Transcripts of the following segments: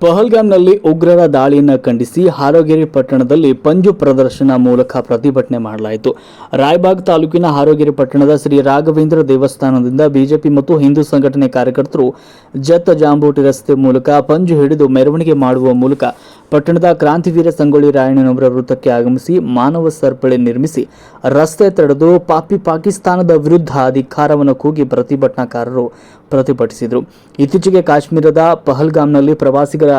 ಪಹಲ್ಗಾಮ್ನಲ್ಲಿ ಉಗ್ರರ ದಾಳಿಯನ್ನು ಖಂಡಿಸಿ ಹಾರೋಗಿರಿ ಪಟ್ಟಣದಲ್ಲಿ ಪಂಜು ಪ್ರದರ್ಶನ ಮೂಲಕ ಪ್ರತಿಭಟನೆ ಮಾಡಲಾಯಿತು. ರಾಯಬಾಗ್ ತಾಲೂಕಿನ ಹಾರೋಗಿರಿ ಪಟ್ಟಣದ ಶ್ರೀ ರಾಘವೇಂದ್ರ ದೇವಸ್ಥಾನದಿಂದ ಬಿಜೆಪಿ ಮತ್ತು ಹಿಂದೂ ಸಂಘಟನೆ ಕಾರ್ಯಕರ್ತರು ಜತ್ತ ಜಾಂಬೂಟಿ ರಸ್ತೆ ಮೂಲಕ ಪಂಜು ಹಿಡಿದು ಮೆರವಣಿಗೆ ಮಾಡುವ ಮೂಲಕ ಪಟ್ಟಣದ ಕ್ರಾಂತಿವೀರ ಸಂಗೊಳ್ಳಿ ರಾಯಣ್ಣನವರ ವೃತ್ತಕ್ಕೆ ಆಗಮಿಸಿ ಮಾನವ ಸರಪಳಿ ನಿರ್ಮಿಸಿ ರಸ್ತೆ ತಡೆದು ಪಾಪಿ ಪಾಕಿಸ್ತಾನದ ವಿರುದ್ಧ ಅಧಿಕಾರವನ್ನು ಕೂಗಿ ಪ್ರತಿಭಟನಾಕಾರರು ಪ್ರತಿಭಟಿಸಿದರು. ಇತ್ತೀಚೆಗೆ ಕಾಶ್ಮೀರದ ಪಹಲ್ಗಾಮ್ನಲ್ಲಿ ಪ್ರವಾಸಿಗರ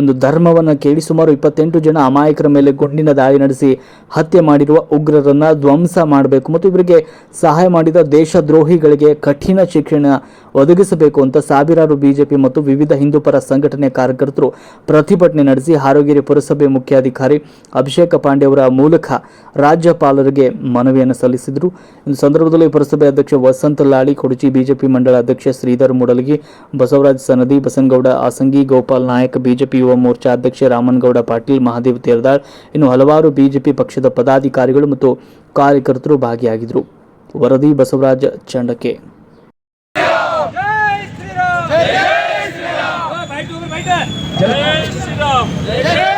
ಒಂದು ಧರ್ಮವನ್ನು ಕೇಳಿ ಸುಮಾರು ಇಪ್ಪತ್ತೆಂಟು ಜನ ಅಮಾಯಕರ ಮೇಲೆ ಗುಂಡಿನ ದಾಳಿ ನಡೆಸಿ ಹತ್ಯೆ ಮಾಡಿರುವ ಉಗ್ರರನ್ನ ಧ್ವಂಸ ಮಾಡಬೇಕು ಮತ್ತು ಇವರಿಗೆ ಸಹಾಯ ಮಾಡಿದ ದೇಶದ್ರೋಹಿಗಳಿಗೆ ಕಠಿಣ ಶಿಕ್ಷಣ ಒದಗಿಸಬೇಕು ಅಂತ ಸಾವಿರಾರು ಬಿಜೆಪಿ ಮತ್ತು ವಿವಿಧ ಹಿಂದೂಪರ ಸಂಘಟನೆ ಕಾರ್ಯಕರ್ತರು ಪ್ರತಿಭಟನೆ ನಡೆಸಿ ಹಾರೋಗಿರಿ ಪುರಸಭೆ ಮುಖ್ಯಾಧಿಕಾರಿ ಅಭಿಷೇಕ ಪಾಂಡೆ ಅವರ ಮೂಲಕ ರಾಜ್ಯಪಾಲರಿಗೆ ಮನವಿಯನ್ನು ಸಲ್ಲಿಸಿದರು. ಸಂದರ್ಭದಲ್ಲಿ ಪುರಸಭೆ ಅಧ್ಯಕ್ಷ ವಸಂತ ಲಾಳಿ, ಕೊಡಚಿ ಬಿಜೆಪಿ ಮಂಡಳ ಅಧ್ಯಕ್ಷ ಶ್ರೀಧರ್ ಮೂಡಲಗಿ ಬಸವರಾಜ್ ಸನದಿ ಬಸನಗೌಡ ಆಸಂಗಿ ಗೋಪಾಲ್ ನಾಯಕ್ ಬಿಜೆಪಿ ಯುವ ಮೋರ್ಚಾ ಅಧ್ಯಕ್ಷ ರಾಮನಗೌಡ ಪಾಟೀಲ್ ಮಹಾದೇವ್ ತೇರ್ದಾಳ್ ಇನ್ನು ಹಲವಾರು ಬಿಜೆಪಿ ಪಕ್ಷದ ಪದಾಧಿಕಾರಿಗಳು ಮತ್ತು ಕಾರ್ಯಕರ್ತರು ಭಾಗಿಯಾಗಿದ್ದರು. ವರದಿ ಬಸವರಾಜ ಚಂಡಕೆ ಜೈ ಶ್ರೀರಾಮ್! ಜೈ ಶ್ರೀರಾಮ್ ಬೈಟ್ ಹೋಗ್ರಿ ಜೈ ಶ್ರೀರಾಮ್! ಜೈ ಶ್ರೀರಾಮ್!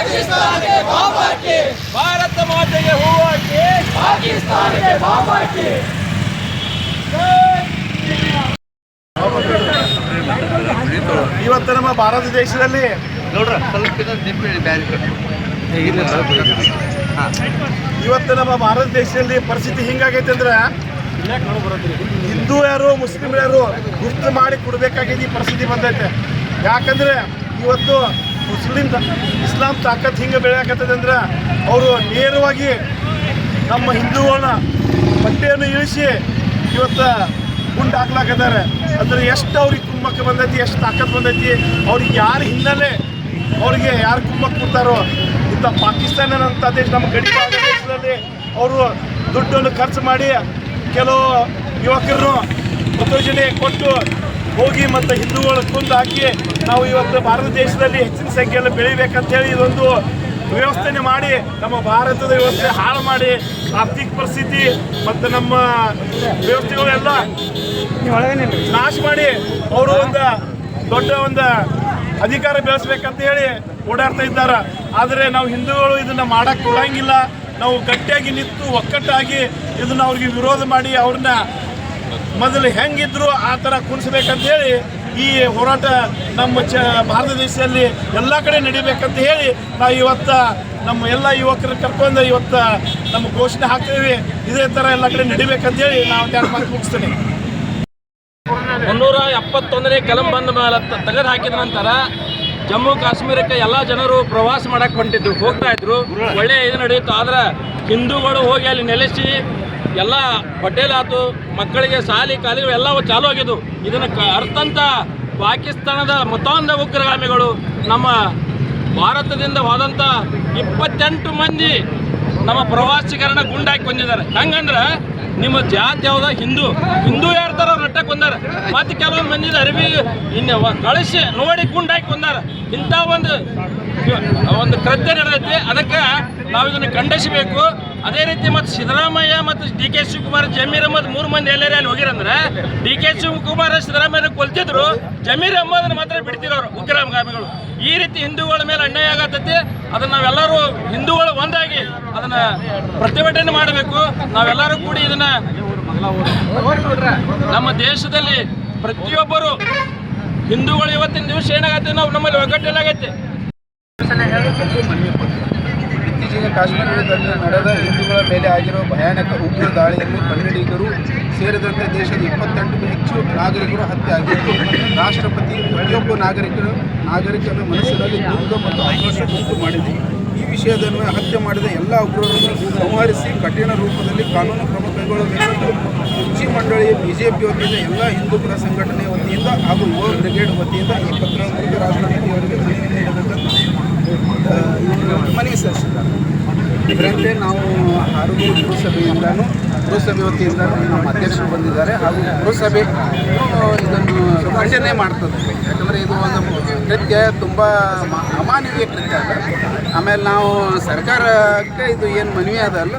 ಪಾಕಿಸ್ತಾನಕ್ಕೆ ಬಾಂಬ್ ಹಾಕಿ ಭಾರತ ಮಾತೆಗೆ ಹೂವು ಹಾಕಿ ಪಾಕಿಸ್ತಾನಕ್ಕೆ ಬಾಂಬ್ ಹಾಕಿ ಇವತ್ತು ನಮ್ಮ ಭಾರತ ದೇಶದಲ್ಲಿ ನೋಡ್ರ ಸ್ವಲ್ಪ ಇವತ್ತು ನಮ್ಮ ಭಾರತ ದೇಶದಲ್ಲಿ ಪರಿಸ್ಥಿತಿ ಹಿಂಗಾಗೈತೆ ಅಂದ್ರೆ ಹಿಂದೂ ಯಾರು ಮುಸ್ಲಿಮ್ ಯಾರು ಗುರ್ತು ಮಾಡಿ ಕೊಡ್ಬೇಕಾಗಿದೆ ಈ ಪರಿಸ್ಥಿತಿ ಬಂದೈತೆ. ಯಾಕಂದ್ರೆ ಇವತ್ತು ಮುಸ್ಲಿಂ ಇಸ್ಲಾಂ ತಾಕತ್ ಹಿಂಗೆ ಬೆಳೆಯಾಕತ್ತದೆ ಅಂದ್ರೆ ಅವರು ನೇರವಾಗಿ ನಮ್ಮ ಹಿಂದೂಗಳನ್ನ ಬಟ್ಟೆಯನ್ನು ಇಳಿಸಿ ಇವತ್ತು ಗುಂಡು ಹಾಕ್ಲಾಕತ್ತಾರೆ. ಅಂದ್ರೆ ಎಷ್ಟು ಅವ್ರಿಗೆ ಕುಮ್ಮಕ್ಕೆ ಬಂದೈತಿ, ಎಷ್ಟು ತಾಕತ್ ಬಂದೈತಿ, ಅವ್ರಿಗೆ ಯಾರು ಹಿನ್ನೆಲೆ ಅವ್ರಿಗೆ ಯಾರು ಕುಮ್ಮಕ್ಕೆ ಕೊಡ್ತಾರೋ ಇಂಥ ಪಾಕಿಸ್ತಾನ ಅಂತ ದೇಶ, ನಮ್ಮ ಗಡಿ ದೇಶದಲ್ಲಿ ಅವರು ದುಡ್ಡನ್ನು ಖರ್ಚು ಮಾಡಿ ಕೆಲವು ಯುವಕರನ್ನು ಉತ್ತೇಜನೆ ಕೊಟ್ಟು ಹೋಗಿ ಮತ್ತು ಹಿಂದೂಗಳ ಕುಂದು ಹಾಕಿ ನಾವು ಇವತ್ತು ಭಾರತ ದೇಶದಲ್ಲಿ ಹೆಚ್ಚಿನ ಸಂಖ್ಯೆಯಲ್ಲಿ ಬೆಳಿಬೇಕಂತ ಹೇಳಿ ಇದೊಂದು ವ್ಯವಸ್ಥೆನೆ ಮಾಡಿ ನಮ್ಮ ಭಾರತದ ವ್ಯವಸ್ಥೆ ಹಾಳು ಮಾಡಿ ಆರ್ಥಿಕ ಪರಿಸ್ಥಿತಿ ಮತ್ತು ನಮ್ಮ ವ್ಯವಸ್ಥೆಗಳೆಲ್ಲ ನಾಶ ಮಾಡಿ ಅವರು ಒಂದು ದೊಡ್ಡ ಒಂದು ಅಧಿಕಾರ ಬೆಳೆಸ್ಬೇಕಂತ ಹೇಳಿ ಓಡಾಡ್ತಾ ಇದ್ದಾರೆ. ಆದರೆ ನಾವು ಹಿಂದೂಗಳು ಇದನ್ನು ಮಾಡೋಕ್ಕೆ ಕೊಡಂಗಿಲ್ಲ. ನಾವು ಗಟ್ಟಿಯಾಗಿ ನಿಂತು ಒಕ್ಕಟ್ಟಾಗಿ ಇದನ್ನ ಅವ್ರಿಗೆ ವಿರೋಧ ಮಾಡಿ ಅವ್ರನ್ನ ಮೊದಲು ಹೆಂಗಿದ್ರು ಆ ಥರ ಕುಣಿಸ್ಬೇಕಂತ ಹೇಳಿ ಈ ಹೋರಾಟ ನಮ್ಮ ಚ ಭಾರತ ದೇಶದಲ್ಲಿ ಎಲ್ಲ ಕಡೆ ನಡಿಬೇಕಂತ ಹೇಳಿ ನಾವು ಇವತ್ತು ನಮ್ಮ ಎಲ್ಲ ಯುವಕರು ಕರ್ಕೊಂಡು ಇವತ್ತು ನಮ್ಮ ಘೋಷಣೆ ಹಾಕ್ತೀವಿ. ಇದೇ ಥರ ಎಲ್ಲ ಕಡೆ ನಡಿಬೇಕಂತ ಹೇಳಿ ನಾವು ಎರಡು ಮಾತು ಮುಗಿಸ್ತೀನಿ ಮುನ್ನೂರ ಎಪ್ಪತ್ತೊಂದನೇ ಕಲಂ ಬಂದ ಮೇಲೆ ತೆಗೆದು ಹಾಕಿದ ನಂತರ ಜಮ್ಮು ಕಾಶ್ಮೀರಕ್ಕೆ ಎಲ್ಲ ಜನರು ಪ್ರವಾಸ ಮಾಡಕ್ಕೆ ಹೊಂಟಿದ್ರು. ಹೋಗ್ತಾ ಇದ್ರು. ಒಳ್ಳೆ ಇದು ನಡೆಯಿತು. ಆದ್ರೆ ಹಿಂದೂಗಳು ಹೋಗಿ ಅಲ್ಲಿ ನೆಲೆಸಿ ಎಲ್ಲ ಆತು, ಮಕ್ಕಳಿಗೆ ಸಾಲಿ ಕಾಲೇಜು ಎಲ್ಲವೂ ಚಾಲು ಆಗಿದ್ದು. ಇದನ್ನು ಅರ್ಥಂತ ಪಾಕಿಸ್ತಾನದ ಮತಾಂಧ ಉಗ್ರಗಾಮಿಗಳು ನಮ್ಮ ಭಾರತದಿಂದ ಹೋದಂಥ ಇಪ್ಪತ್ತೆಂಟು ಮಂದಿ ನಮ್ಮ ಪ್ರವಾಸಿಗರನ್ನ ಗುಂಡಾಕಿ ಬಂದಿದ್ದಾರೆ ಹಂಗಂದ್ರೆ ನಿಮ್ಮ ಜಾತಿ ಯಾವ್ದ? ಹಿಂದೂ. ಹಿಂದೂ ಯಾರ್ತಾರ ನಟ್ಟಕ್ಕೆ ಕುಂದಾರ? ಮತ್ತು ಕೆಲವೊಂದು ಮಂದಿ ಅರಿವಿ ಇನ್ನು ಕಳಿಸಿ ನೋಡಿ ಗುಂಡಾಕಿ ಬಂದಾರ ಇಂಥ ಒಂದು ಒಂದು ಕೃತ್ಯ ನಡೆದೈತಿ. ಅದಕ್ಕೆ ನಾವು ಇದನ್ನು ಖಂಡಿಸಬೇಕು. ಅದೇ ರೀತಿ ಮತ್ತು ಸಿದ್ದರಾಮಯ್ಯ ಮತ್ತು ಡಿ ಕೆ ಶಿವಕುಮಾರ್ ಜಮೀರ್ ಅಹಮದ್ ಮೂರು ಮಂದಿ ಎಲ್ಲರೂ ಹೋಗಿರಂದ್ರೆ ಡಿ ಕೆ ಶಿವಕುಮಾರ್ ಸಿದ್ದರಾಮಯ್ಯ ಕೊಲ್ತಿದ್ರು, ಜಮೀರ್ ಅಹಮದ್ನ ಮಾತ್ರ ಬಿಡ್ತಿರೋರು ಉಗ್ರಗಾಮಿಗಳು. ಈ ರೀತಿ ಹಿಂದೂಗಳ ಮೇಲೆ ಅನ್ಯಾಯ ಆಗತ್ತೈತಿ ಅದನ್ನ ನಾವೆಲ್ಲರೂ ಹಿಂದೂಗಳು ಒಂದಾಗಿ ಅದನ್ನ ಪ್ರತಿಭಟನೆ ಮಾಡಬೇಕು. ನಾವೆಲ್ಲರೂ ಕೂಡಿ ಇದನ್ನ ನಮ್ಮ ದೇಶದಲ್ಲಿ ಪ್ರತಿಯೊಬ್ಬರು ಹಿಂದೂಗಳು ಇವತ್ತಿನ ದಿವಸ ಏನಾಗತ್ತೆ ನಾವು ನಮ್ಮಲ್ಲಿ ಒಗ್ಗಟ್ಟಿನಾಗೈತೆ ಇತ್ತೀಚೆಗೆ ಕಾಶ್ಮೀರದಲ್ಲಿ ನಡೆದ ಹಿಂದೂಗಳ ಮೇಲೆ ಆಗಿರುವ ಭಯಾನಕ ಉಗ್ರ ದಾಳಿಯಲ್ಲಿ ಕನ್ನಡಿಗರು ಸೇರಿದಂತೆ ದೇಶದ ಇಪ್ಪತ್ತೆಂಟಕ್ಕೂ ಹೆಚ್ಚು ನಾಗರಿಕರು ಹತ್ಯೆ ಆಗಿದ್ದು ರಾಷ್ಟ್ರಪತಿ ಪ್ರತಿಯೊಬ್ಬ ನಾಗರಿಕರು ನಾಗರಿಕನ ಮನಸ್ಸಿನಲ್ಲಿ ದುಃಖ ಮತ್ತು ಆಕ್ರೋಶ ಉಂಟು ಮಾಡಿದೆ. ಈ ವಿಷಯದನ್ನು ಹತ್ಯೆ ಮಾಡಿದ ಎಲ್ಲ ಉಗ್ರರನ್ನು ಸಂಹರಿಸಿ ಕಠಿಣ ರೂಪದಲ್ಲಿ ಕಾನೂನು ಕ್ರಮ ಕೈಗೊಳ್ಳಬೇಕೆಂದು ಕುರ್ಚಿ ಮಂಡಳಿ, ಬಿಜೆಪಿ ವತಿಯಿಂದ ಎಲ್ಲ ಹಿಂದೂಪರ ಸಂಘಟನೆ ವತಿಯಿಂದ ಹಾಗೂ ಯುವ ಬ್ರಿಗೇಡ್ ವತಿಯಿಂದ ಈ ಪತ್ರ ಮೂಲಕ ರಾಷ್ಟ್ರಪತಿಯವರಿಗೆ ಮನವಿ ಸಲ್ಲಿಸಿದ್ದಾರೆ. ಇದರಂತೆ ನಾವು ಆರೋಗ್ಯ ಪುರಸಭೆಯಿಂದನೂ, ಪುರಸಭೆ ವತಿಯಿಂದ ನಮ್ಮ ಅಧ್ಯಕ್ಷರು ಬಂದಿದ್ದಾರೆ ಹಾಗೂ ಪುರಸಭೆ ಇದನ್ನು ಖಂಡನೆ ಮಾಡ್ತದೆ. ಯಾಕಂದರೆ ಇದು ಒಂದು ಕೃತ್ಯ, ತುಂಬ ಅಮಾನವೀಯ ಕೃತ್ಯ ಆಮೇಲೆ ನಾವು ಸರ್ಕಾರಕ್ಕೆ ಇದು ಏನು ಮನವಿ ಅದಲ್ಲ.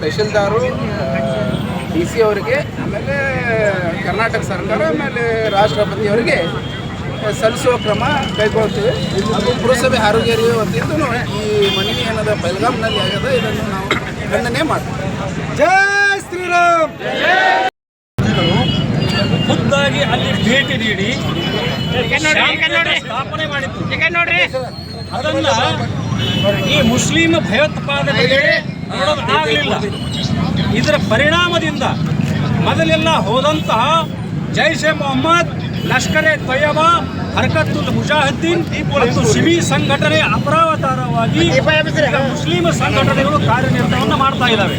ತಹಶೀಲ್ದಾರು ಡಿ ಸಿ ಅವರಿಗೆ ಆಮೇಲೆ ಕರ್ನಾಟಕ ಸರ್ಕಾರ ಆಮೇಲೆ ರಾಷ್ಟ್ರಪತಿಯವರಿಗೆ ಸಲ್ಲಿಸುವ ಕ್ರಮ ಕೈಗೊಳ್ತೀವಿ. ಹಾಗೂ ಪುರಸಭೆ ಆರೋಗ್ಯ ವತಿಯಿಂದ ಈ ಮನವಿ ಏನದ ಬೆಳಗಾಂನಲ್ಲಿ ಆಗದ ಇದನ್ನು ನಾವು ಖಂಡನೆ ಮಾಡ್ತೀವಿ. ಜಯ ಶ್ರೀರಾಮ್! ಖುದ್ದಾಗಿ ಅಲ್ಲಿ ಭೇಟಿ ನೀಡಿ ಸ್ಥಾಪನೆ ಮಾಡಿತ್ತು ಅದನ್ನ ಈ ಮುಸ್ಲಿಂ ಭಯೋತ್ಪಾದಕರಿಗೆ ನೋಡೋದಾಗಲಿಲ್ಲ ಇದರ ಪರಿಣಾಮದಿಂದ ಮೊದಲೆಲ್ಲ ಹೋದಂತಹ ಜೈಷ್ ಎ ಮೊಹಮ್ಮದ್ ಲಷ್ಕರ್ ಎ ತೊಯಬಾ ಹರ್ಕತ್ತುಲ್ ಮುಜಾಹಿದ್ದೀನ್ ಮತ್ತು ಶಿಬಿ ಸಂಘಟನೆ ಅಪರಾವತಾರವಾಗಿ ಮುಸ್ಲಿಂ ಸಂಘಟನೆಗಳು ಕಾರ್ಯನಿರ್ವಹಣೆ ಮಾಡ್ತಾ ಇದ್ದಾವೆ.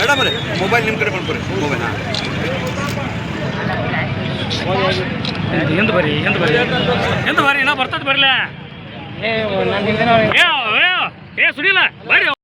ಮೇಡಮ್ ಮೊಬೈಲ್ ನಿಮ್ಮ ಕಡೆ ಬಂದ್ಬಿಡಿ ಮೊಬೈಲ್ ಎಂದು ಬರಿ ಎಂದು ಬರಿ ಎಂದು ಬರಿ ನಾ ಬರ್ತದ ಬರಲ. ಏ ಏ ಸುನಿಲ ಬರ್ರಿ